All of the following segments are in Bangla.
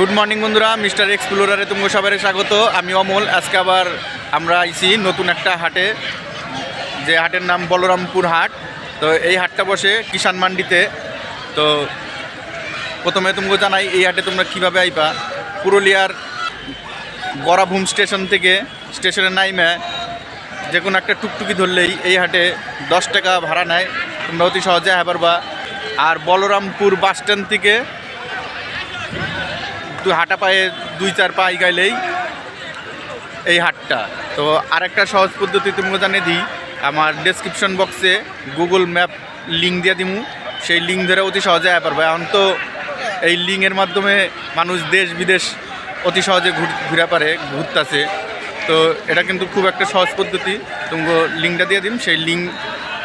গুড মর্নিং বন্ধুরা। মিস্টার এক্সপ্লোরারে তুমি সবাই স্বাগত। আমি অমল। আজকে আবার আমরা আইছি নতুন একটা হাটে, যে হাটের নাম বলরামপুর হাট। তো এই হাটটা বসে কিষান মান্ডিতে। তো প্রথমে তুমি জানাই, এই হাটে তোমরা কীভাবে আইবা? পুরুলিয়ার বরাভূম স্টেশন থেকে স্টেশনে নাইমে যে কোনো একটা টুকটুকি ধরলেই এই হাটে দশ টাকা ভাড়া নেয়। তোমরা অতি সহজে হ্যাঁ পারবা। আর বলরামপুর বাস স্ট্যান্ড থেকে তুই হাঁটা পায়ে দুই চার পা গাইলেই এই হাটটা। তো আরেকটা সহজ পদ্ধতি তুমি জানিয়ে দিই। আমার ডেসক্রিপশন বক্সে গুগল ম্যাপ লিঙ্ক দিয়ে দিমু। সেই লিঙ্ক ধরে অতি সহজে আয় পারবে। এখন তো এই লিঙ্কের মাধ্যমে মানুষ দেশ বিদেশ অতি সহজে ঘুর ঘুরে পারে, ঘুরতেছে। তো এটা কিন্তু খুব একটা সহজ পদ্ধতি। তুমি লিঙ্কটা দিয়ে দিম। সেই লিঙ্ক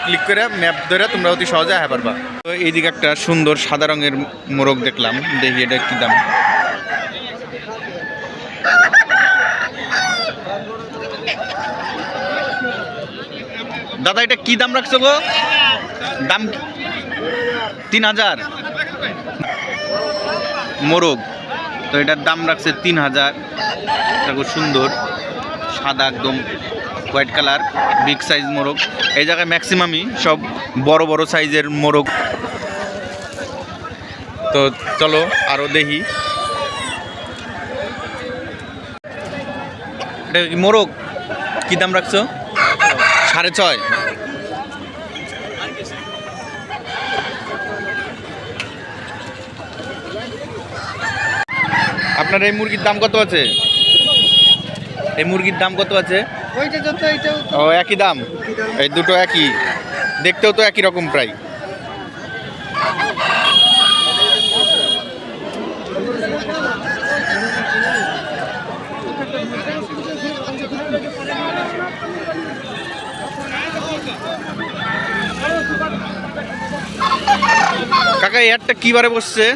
ক্লিক করে ম্যাপ ধরে তোমরা অতি সহজে আয় পারবা। তো এইদিকে একটা সুন্দর সাদা রঙের মোরগ দেখলাম। দেখি এটা কি দাম। দাদা, এটা কি দাম রাখছো গো? দাম তিন হাজার। মোরগ। তো এটার দাম রাখছে তিন হাজার। এটা খুব সুন্দর। সাদা একদম হোয়াইট কালার, বিগ সাইজ মোরগ। এই জায়গায় ম্যাক্সিমামই সব বড় বড় সাইজের মোরগ। তো চলো আরও দেখি। মোরগ? কি দাম রাখছো? সাড়ে ছয়। আপনার এই মুরগির দাম কত আছে? এই মুরগির দাম কত আছে? ও একই দাম? এই দুটো একই। দেখতেও তো একই রকম প্রায় কাকা এই হাটটা কি বারে বসছে?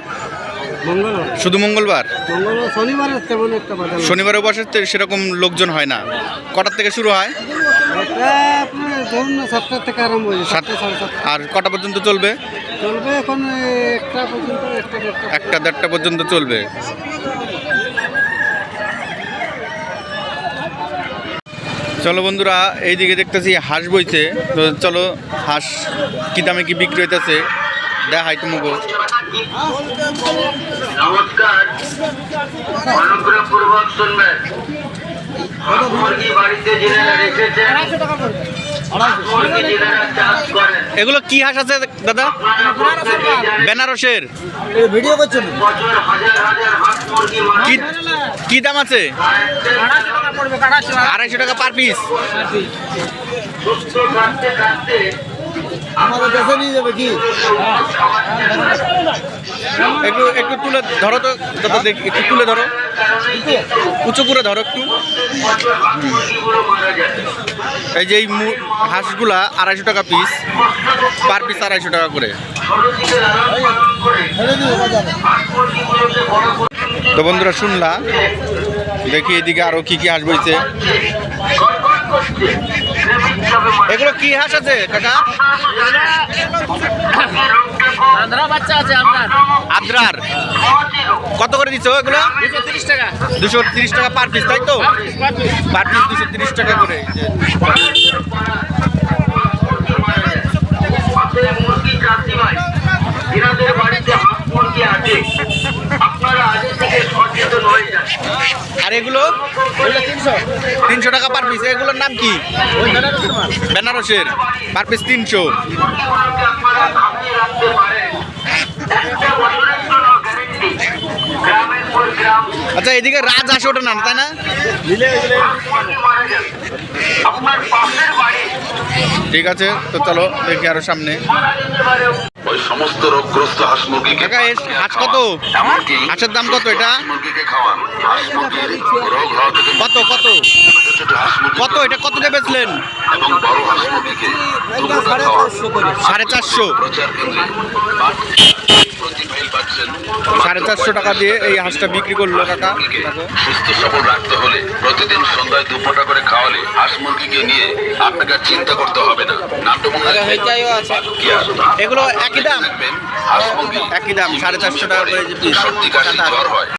মঙ্গলবার। শুধু মঙ্গলবার? মঙ্গলবার শনিবারে তেমন একটা বাজার শনিবারে বসে তো সেরকম লোকজন হয় না। কটার থেকে শুরু হয়? এটা আপনার ধরুন না সাতটা থেকে আরম্ভ হয়েছে সাত- সাতটা সাড়ে সাতটা। আর কটা পর্যন্ত চলবে? চলবে এখন একটা পর্যন্ত একটা দেড়টা একটা দেড়টা পর্যন্ত চলবে। চলো বন্ধুরা এইদিকে দেখতেছি হাঁস বইছে। তো চলো হাঁস কি দামে কি বিক্রি হইতেছে? দেখাই নমস্কার। অনুগ্রহপূর্বক শুনবেন। চাষ করেন এগুলো কি হাঁস আছে দাদা? বেনারসের ভিডিও করছেন? কি দাম আছে? আড়াইশো টাকা পার পিস। আমাদের দেশে নিয়ে যাবে কি? একটু একটু তুলে ধরো তো দাদা দেখি, একটু তুলে ধরো। উঁচু করে ধরো একটু। এই যে এই হাঁসগুলা আড়াইশো টাকা পিস পার পিস আড়াইশো টাকা করে। তো বন্ধুরা, শুনলা? দেখি এদিকে আরও কি কি হাঁস বইছে। এগুলো কি হাঁস আছে কাকা? বাচ্চা আছে আদ্রার। কত করে দিচ্ছ এগুলো? দুশো তিরিশ টাকা। পার পিস তাই তো? পার পিস দুশো তিরিশ টাকা করে বাড়িতে মুরগি আছে আপনারা আগে থেকে সচেতন হয়ে যান। আর এগুলো? তিনশো। টাকা পার পিস এগুলোর নাম কি? বেনারসের। পার পিস তিনশো। আচ্ছা এদিকে রাজ হাঁস ওটা না তাই না? ঠিক আছে, তো চলো দেখি আরও সামনে। ওই সমস্ত রোগগ্রস্ত হাঁস মুরগিকে হাঁস কত? এমনকি হাঁসের দাম কত এটা? মুরগিকে খাওয়ান। হাঁস মুরগির রোগ হওয়া থেকে কত কত? কত? এটা কত দিয়ে বেচলেন? এবং বড় হাঁস মুরগিকে সাড়ে চারশো। প্রচার কেন্দ্রে। সাড়ে চারশো টাকা দিয়ে এই হাঁসটা বিক্রি করল কাকা। সুস্থ সবল রাখতে হলে প্রতিদিন সন্ধ্যায় দুপোটা করে খাওয়ালে হাঁস মুরগিকে নিয়ে আপনাকে আর চিন্তা করতে হবে না। নামটা মনে এগুলো একই দাম? রাখবেন হাঁস মুরগি একই দাম সাড়ে চারশো টাকা করে যে piece। কাশি জ্বর হয়।